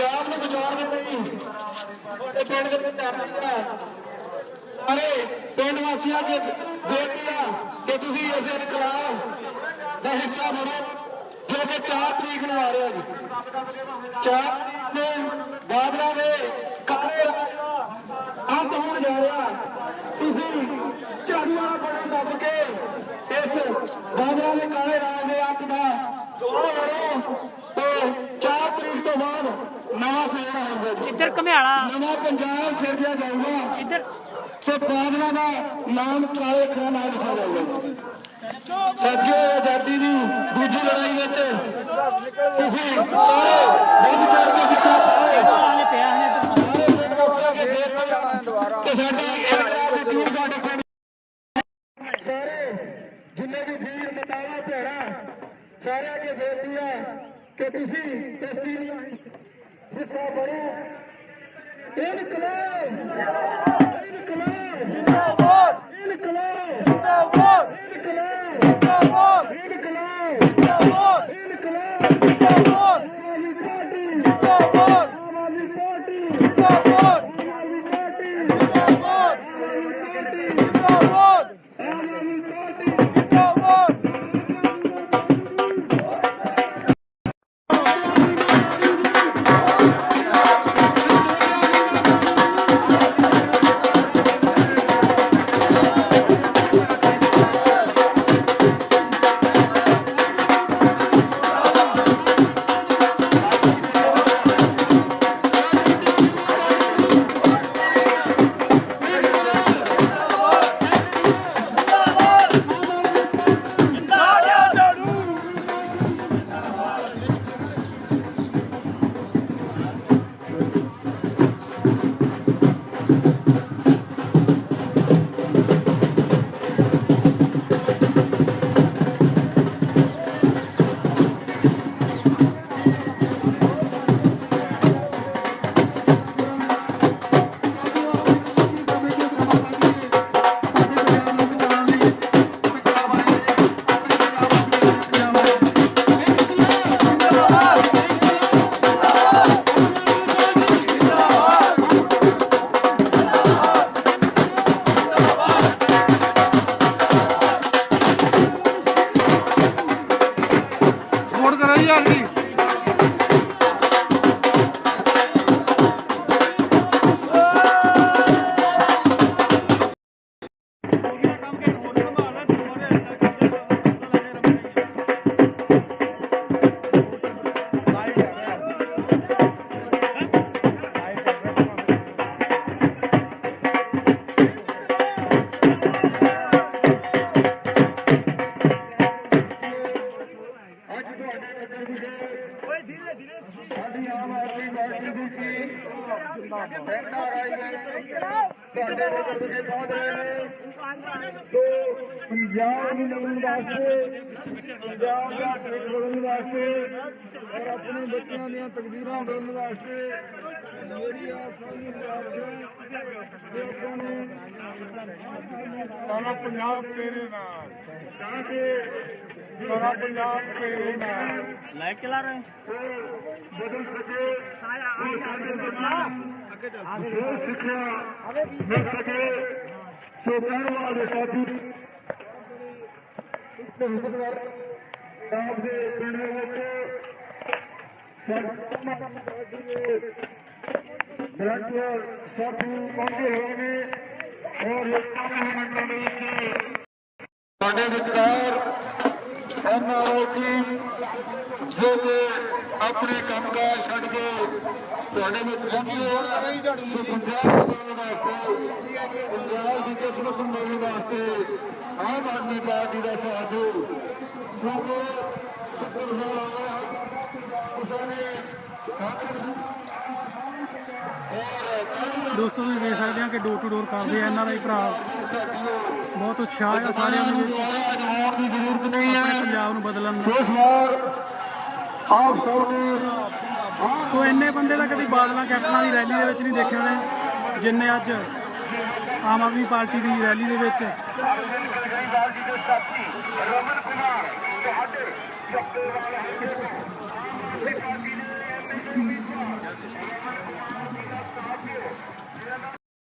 ਪੰਜਾਬ ਨੂੰ ਵਿਚਾਰ ਦਿੱਤੀ ਤੁਹਾਡੇ ਪਿੰਡ ਦੇ ਵਿੱਚ ਆਪਣਾ ਸਾਰੇ ਪਿੰਡ ਵਾਸੀਆਂ ਦੇ ਬੇਟੀਆਂ ਕਿ ਤੁਸੀਂ ਇਸ ਇਨਕਲਾਬ ਦਾ ਹਿੱਸਾ ਬਣੋ, ਜੋ ਕਿ 4 ਤਰੀਕ ਨੂੰ ਆ ਰਿਹਾ ਜੀ। 4 ਨੂੰ ਬਾਦਲਾਂ ਦੇ ਕੱਪੜੇ ਅੰਤ ਹੋਣ ਜਾ ਰਿਹਾ। ਤੁਸੀਂ ਝਾੜੂ ਵਾਲਾ ਦੱਬ ਕੇ ਇਸ ਬਾਦਲਾਂ ਦੇ ਕਾਲੇ ਰਾਜ ਦੇ ਅੰਤ ਦਾ ਦੁਆ ਬਣੋ ਨਵਾਂ ਸਿਰਾ ਹੋਊਗਾ ਜੀ। ਇੱਧਰ ਘਮਿਆਲਾ। ਨਵਾਂ ਪੰਜਾਬ ਸਿਰਜਿਆ ਜਾਊਗਾ। ਇੱਧਰ ਤੇ ਬਾਦਲਾਂ ਦਾ ਨਾਮ ਕਾਲੇ ਅੱਖਰਾਂ ਨਾਲ ਲਿਖਿਆ ਜਾਊਗਾ ਸਾਥੀਓ ਆਜ਼ਾਦੀ ਦੀ ਦੂਜੀ ਲੜਾਈ ਵਿੱਚ ਤੁਸੀਂ ਸਾਰੇ ਬਹੁਤ ਚੜ ਕੇ ਹਿੱਸਾ ਪਾਓ ਹਾਲੇ ਪਿਆ ਹੈ ਇੱਧਰ ਕਿ ਸਾਡੀ ਇਨਕਲਾਬ ਦੀ ਟੀਮ ਦਾ ਡਿਫੈਂਡ ਸਾਰੇ ਜਿੰਨੇ ਵੀ ਵੀਰ ਮਤਾਵਾ ਭੈਣਾ ਸਾਰਿਆਂ ਅੱਗੇ ਬੇਨਤੀ ਹੈ ਕਿ ਤੁਸੀਂ ਇਸ ਟੀਮ ਦਾ ਹਿੱਸਾ ਬਣੋ ਸਾਡੀ ਆਮ ਆਦਮੀ ਪਾਰਟੀ ਦੀ ਟੀਮ ਬੈਠਾ ਰਾਈ ਤੁਹਾਡੇ ਨਗਰ ਵਿਖੇ ਪਹੁੰਚ ਰਹੇ ਨੇ। ਸੋ ਪੰਜਾਬ ਨੂੰ ਮਿਲਣ ਵਾਸਤੇ ਪੰਜਾਬ ਦਾ ਟ੍ਰਿਕ ਵਾਸਤੇ ਔਰ ਆਪਣੇ ਬੱਚਿਆਂ ਦੀਆਂ ਤਕਦੀਰਾਂ ਬਦਲਣ ਵਾਸਤੇ ਮੇਰੀ ਆ ਸਾਰੀ ਪ੍ਰਾਰਥਨਾ ਕਿ ਆਪਾਂ ਨੇ ਸਾਰਾ ਪੰਜਾਬ ਤੇਰੇ ਨਾਲ ਤਾਂ ਕਿ ਸਾਰਾ ਪੰਜਾਬ ਤੇਰੇ ਨਾਲ। ਲਾਈਵ ਚਲਾ ਰਹੇ ਬਦਲ ਸਕੇ ਉਹ ਸਾਡੇ ਬੱਚੇ ਜੋ ਸਿੱਖਿਆ ਮਿਲ ਸਕੇ ਸੋ ਪਹਿਲਵਾਨ ਦੇ ਸਾਥੀ ਇਸ ਤੋਂ ਹੁਕਮਦਾਰ ਆਪ ਦੇ ਪਿੰਡ ਦੇ ਵਿੱਚ ਸਾਡੇ ਪਾਰਟੀ ਸਾਥੀ ਪਹੁੰਚੇ ਹੋਏ ਨੇ ਔਰ ਇਸ ਕਾਰਨ ਮੰਡਲ ਦੇ ਵਿੱਚ ਸਾਡੇ ਵਿਚਕਾਰ ਐਨਆਰਆਈ ਟੀਮ ਜੋ ਕਿ ਆਪਣੇ ਕੰਮਕਾਜ ਛੱਡ ਕੇ ਤੁਹਾਡੇ ਵਿੱਚ ਪਹੁੰਚੀ ਹੈ ਕਿ ਪੰਜਾਬ ਬਣਾਉਣ ਵਾਸਤੇ ਪੰਜਾਬ ਦੀ ਕਿਸਮਤ ਸੰਭਾਲਣ ਵਾਸਤੇ ਆਮ ਆਦਮੀ ਪਾਰਟੀ ਦਾ ਸਾਥ ਦਿਓ। ਕਿਉਂਕਿ ਸ਼ੁਕਰ ਸਾਲ ਆ ਗਿਆ ਉਸਾਂ ਨੇ ਦੋਸਤੋ ਤੁਸੀਂ ਵੇਖ ਸਕਦੇ ਆ ਕਿ ਡੋਰ ਟੂ ਡੋਰ ਕਰਦੇ ਆ ਇਹਨਾਂ ਦਾ ਹੀ ਭਰਾ। ਬਹੁਤ ਉਤਸ਼ਾਹ ਹੈ ਸਾਰਿਆਂ ਵਿੱਚ ਅਜਮਾਉਣ ਦੀ ਜ਼ਰੂਰਤ ਨਹੀਂ ਹੈ ਪੰਜਾਬ ਨੂੰ ਬਦਲਣ ਵਾਰ ਆਪ ਸਭ ਨੇ ਸੋ ਇੰਨੇ ਬੰਦੇ ਤਾਂ ਕਦੀ ਬਾਦਲਾਂ ਕੈਪਟਨਾਂ ਦੀ ਰੈਲੀ ਦੇ ਵਿੱਚ ਨਹੀਂ ਦੇਖੇ ਹੋਣੇ ਜਿੰਨੇ ਅੱਜ ਆਮ ਆਦਮੀ ਪਾਰਟੀ ਦੀ ਰੈਲੀ ਦੇ ਵਿੱਚ। ਤੁਹਾਡੇ